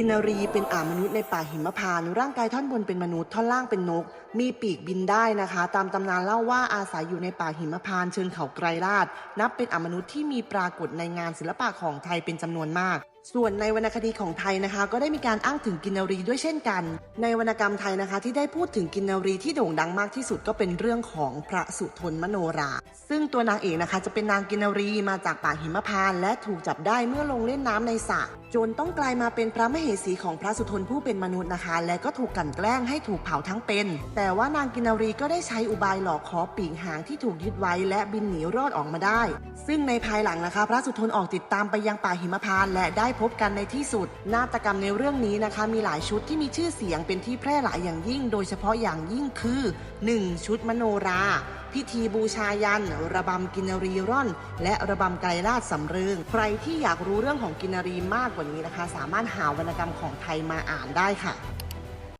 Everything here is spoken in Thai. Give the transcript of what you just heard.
กินนารีเป็นอามนุษย์ในป่าหิมพานต์ร่างกายท่อนบนเป็นมนุษย์ท่อนล่างเป็นนก มีปีกบินได้นะคะ ตามตำนานเล่าว่าอาศัยอยู่ในป่าหิมพานต์เชิงเขาไกรลาดนับเป็นอามนุษย์ที่มีปรากฏในงานศิลปะของไทยเป็นจำนวนมากส่วนในวรรณคดีของไทยนะคะ ก็ได้มีการอ้างถึงกินนารีด้วยเช่นกัน ในวรรณกรรมไทยนะคะ ที่ได้พูดถึงกินนารีที่โด่งดังมากที่สุดก็เป็นเรื่องของพระสุทนมโนรา ซึ่งตัวนางเอกนะคะ จะเป็นนางกินนารีมาจากป่าหิมพานต์และถูกจับได้เมื่อลงเล่นน้ำในสระจนต้องกลายมาเป็นพระมเหสีของพระสุทนผู้เป็นมนุษย์นะคะ และก็ถูกกลั่นแกล้งให้ถูกเผาทั้งเป็น แต่ว่านางกินารีก็ได้ใช้อุบายหลอกขอปีกหางที่ถูกยึดไว้และบินหนีรอดออกมาได้ ซึ่งในภายหลังนะคะ พระสุทนออกติดตามไปยังป่าหิมพานต์และได้พบกันในที่สุด นาฏกรรมในเรื่องนี้นะคะ มีหลายชุดที่มีชื่อเสียงเป็นที่แพร่หลายอย่างยิ่ง โดยเฉพาะอย่างยิ่งคือ 1. ชุดมโนรา พิธีบูชายัน ระบำกินารีร่อน และระบำไกรลาดสำเริง ใครที่อยากรู้เรื่องของกินารีมากกว่านี้นะคะ สามารถหาวันรรณกรรมของไทยมาอ่านได้ค่ะ